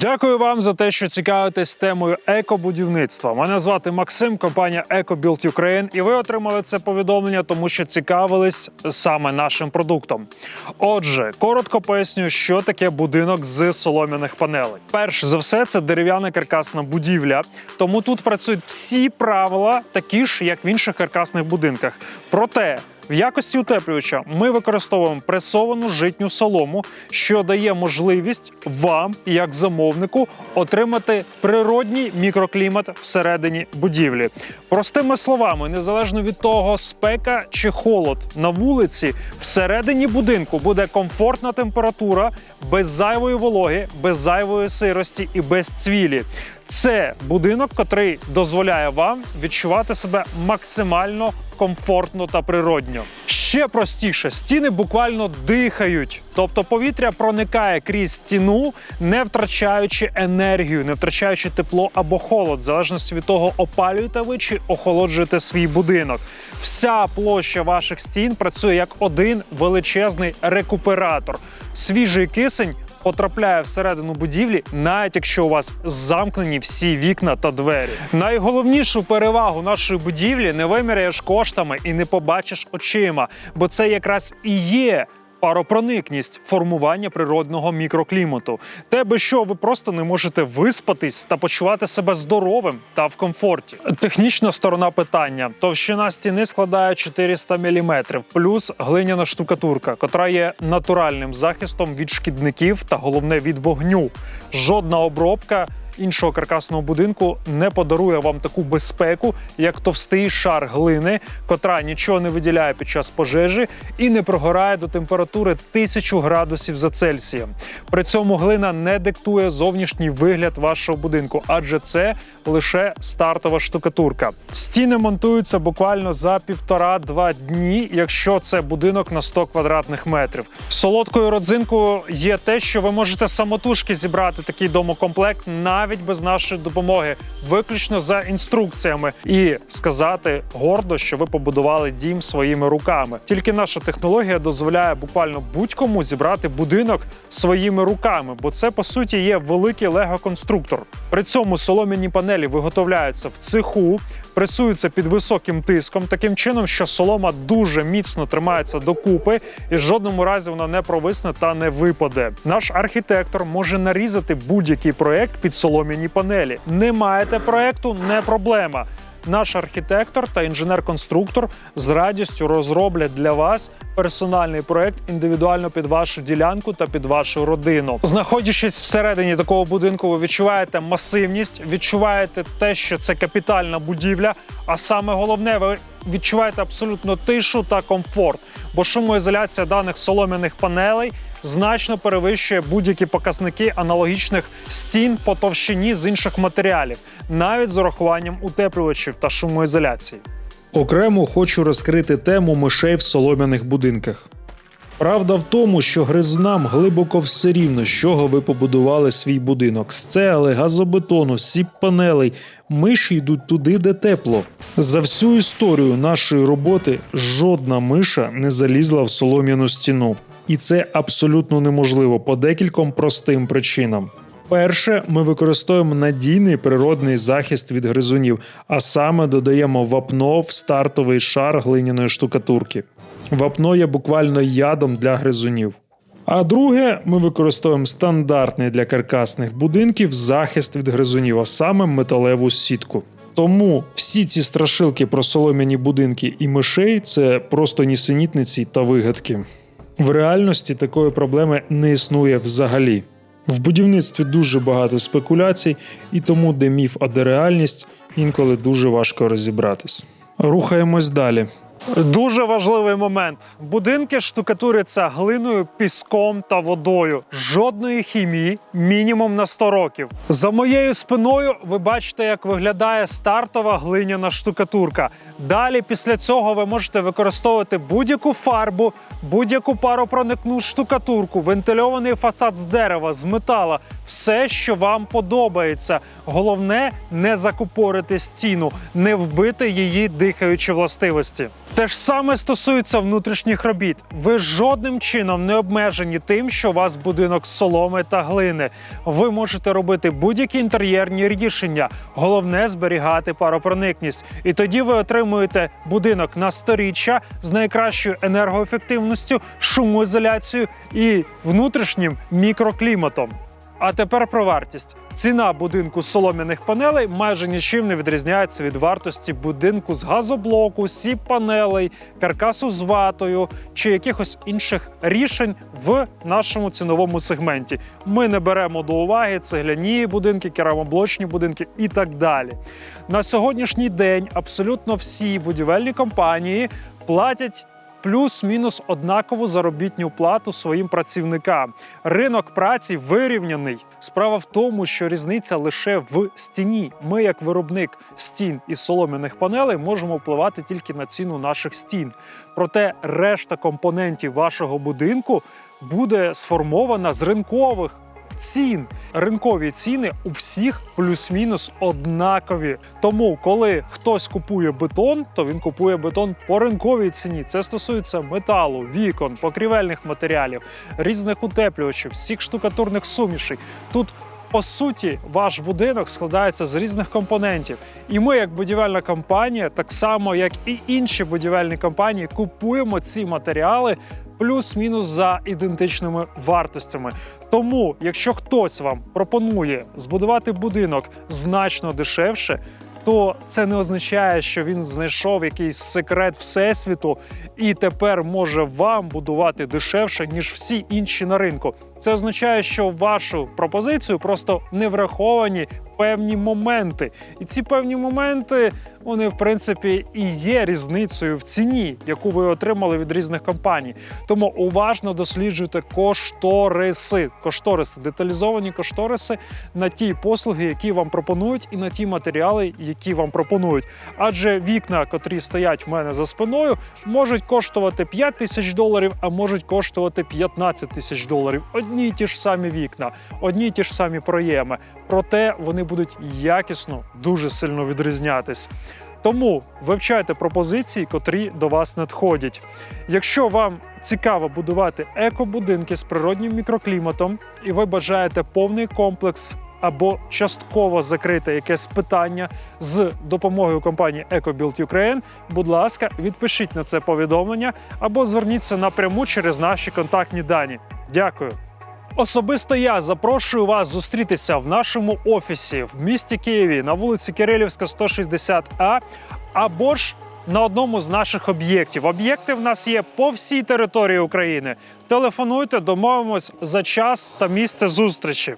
Дякую вам за те, що цікавитесь темою екобудівництва. Мене звати Максим, компанія EcoBuild Ukraine, і ви отримали це повідомлення, тому що цікавились саме нашим продуктом. Отже, коротко поясню, що таке будинок з солом'яних панелей. Перш за все, це дерев'яна каркасна будівля, тому тут працюють всі правила, такі ж як в інших каркасних будинках. Проте в якості утеплювача ми використовуємо пресовану житню солому, що дає можливість вам, як замовнику, отримати природній мікроклімат всередині будівлі. Простими словами, незалежно від того, спека чи холод на вулиці, всередині будинку буде комфортна температура, без зайвої вологи, без зайвої сирості і без цвілі. Це будинок, котрий дозволяє вам відчувати себе максимально комфортно та природньо. Ще простіше, стіни буквально дихають, тобто повітря проникає крізь стіну, не втрачаючи енергію, не втрачаючи тепло або холод, в залежності від того, опалюєте ви чи охолоджуєте свій будинок. Вся площа ваших стін працює як один величезний рекуператор. Свіжий кисень потрапляє всередину будівлі, навіть якщо у вас замкнені всі вікна та двері. Найголовнішу перевагу нашої будівлі не виміряєш коштами і не побачиш очима, бо це якраз і є. Паропроникність формування природного мікроклімату. Те, без що ви просто не можете виспатись та почувати себе здоровим та в комфорті. Технічна сторона питання: товщина стіни складає 400 мм, плюс глиняна штукатурка, котра є натуральним захистом від шкідників та головне від вогню. Жодна обробка. Іншого каркасного будинку не подарує вам таку безпеку, як товстий шар глини, котра нічого не виділяє під час пожежі і не прогорає до температури 1000 градусів за Цельсієм. При цьому глина не диктує зовнішній вигляд вашого будинку, адже це лише стартова штукатурка. Стіни монтуються буквально за півтора-два дні, якщо це будинок на 100 квадратних метрів. Солодкою родзинкою є те, що ви можете самотужки зібрати такий домокомплект навіть без нашої допомоги, виключно за інструкціями, і сказати гордо, що ви побудували дім своїми руками. Тільки наша технологія дозволяє буквально будь-кому зібрати будинок своїми руками, бо це по суті є великий лего-конструктор. При цьому солом'яні панелі виготовляються в цеху, пресуються під високим тиском, таким чином, що солома дуже міцно тримається докупи, і в жодному разі вона не провисне та не випаде. Наш архітектор може нарізати будь-який проект під солом'яні панелі. Не маєте проекту, не проблема. Наш архітектор та інженер-конструктор з радістю розроблять для вас персональний проект індивідуально під вашу ділянку та під вашу родину. Знаходячись всередині такого будинку, ви відчуваєте масивність, відчуваєте те, що це капітальна будівля. А саме головне, ви відчуваєте абсолютно тишу та комфорт, бо шумоізоляція даних солом'яних панелей значно перевищує будь-які показники аналогічних стін по товщині з інших матеріалів, навіть з урахуванням утеплювачів та шумоізоляції. Окремо хочу розкрити тему мишей в солом'яних будинках. Правда в тому, що гризунам глибоко все рівно, з чого ви побудували свій будинок з цегли, газобетону, сіп панелей. Миші йдуть туди, де тепло. За всю історію нашої роботи жодна миша не залізла в солом'яну стіну. І це абсолютно неможливо по декільком простим причинам. Перше, ми використовуємо надійний природний захист від гризунів, а саме додаємо вапно в стартовий шар глиняної штукатурки. Вапно є буквально ядом для гризунів. А друге, ми використовуємо стандартний для каркасних будинків захист від гризунів, а саме металеву сітку. Тому всі ці страшилки про солом'яні будинки і мишей це просто нісенітниці та вигадки. В реальності такої проблеми не існує взагалі. В будівництві дуже багато спекуляцій, і тому, де міф, а де реальність, інколи дуже важко розібратись. Рухаємось далі. Дуже важливий момент: будинки штукатуряться глиною, піском та водою. Жодної хімії, мінімум на 100 років. За моєю спиною ви бачите, як виглядає стартова глиняна штукатурка. Далі, після цього, ви можете використовувати будь-яку фарбу, будь-яку паропроникну штукатурку, вентильований фасад з дерева, з метала, все, що вам подобається. Головне не закупорити стіну, не вбити її дихаючі властивості. Те ж саме стосується внутрішніх робіт. Ви жодним чином не обмежені тим, що у вас будинок з соломи та глини. Ви можете робити будь-які інтер'єрні рішення. Головне зберігати паропроникність. І тоді ви отримуєте будинок на сторіччя з найкращою енергоефективністю, шумоізоляцією і внутрішнім мікрокліматом. А тепер про вартість. Ціна будинку з солом'яних панелей майже нічим не відрізняється від вартості будинку з газоблоку, сіп панелей, каркасу з ватою чи якихось інших рішень в нашому ціновому сегменті. Ми не беремо до уваги цегляні будинки, керамоблочні будинки і так далі. На сьогоднішній день абсолютно всі будівельні компанії платять плюс-мінус однакову заробітню плату своїм працівникам. Ринок праці вирівняний. Справа в тому, що різниця лише в стіні. Ми, як виробник стін із солом'яних панелей, можемо впливати тільки на ціну наших стін. Проте решта компонентів вашого будинку буде сформована з ринкових цін. Ринкові ціни у всіх плюс-мінус однакові. Тому, коли хтось купує бетон, то він купує бетон по ринковій ціні. Це стосується металу, вікон, покрівельних матеріалів, різних утеплювачів, всіх штукатурних сумішей. Тут по суті, ваш будинок складається з різних компонентів, і ми, як будівельна компанія, так само як і інші будівельні компанії, купуємо ці матеріали плюс-мінус за ідентичними вартостями. Тому, якщо хтось вам пропонує збудувати будинок значно дешевше, то це не означає, що він знайшов якийсь секрет всесвіту і тепер може вам будувати дешевше ніж всі інші на ринку. Це означає, що вашу пропозицію просто не враховані певні моменти, і ці певні моменти вони в принципі і є різницею в ціні, яку ви отримали від різних компаній. Тому уважно досліджуйте кошториси, кошториси, деталізовані кошториси на ті послуги, які вам пропонують, і на ті матеріали, які вам пропонують. Адже вікна, котрі стоять в мене за спиною, можуть коштувати 5 тисяч доларів, а можуть коштувати 15 тисяч доларів. Одні й ті ж самі вікна, одні й ті ж самі проєми. Проте вони будуть якісно дуже сильно відрізнятись. Тому вивчайте пропозиції, котрі до вас надходять. Якщо вам цікаво будувати екобудинки з природнім мікрокліматом, і ви бажаєте повний комплекс або частково закрите якесь питання з допомогою компанії EcoBuild Ukraine, будь ласка, відпишіть на це повідомлення або зверніться напряму через наші контактні дані. Дякую. Особисто я запрошую вас зустрітися в нашому офісі в місті Києві на вулиці Кирилівська, 160А, або ж на одному з наших об'єктів. Об'єкти в нас є по всій території України. Телефонуйте, домовимось за час та місце зустрічі.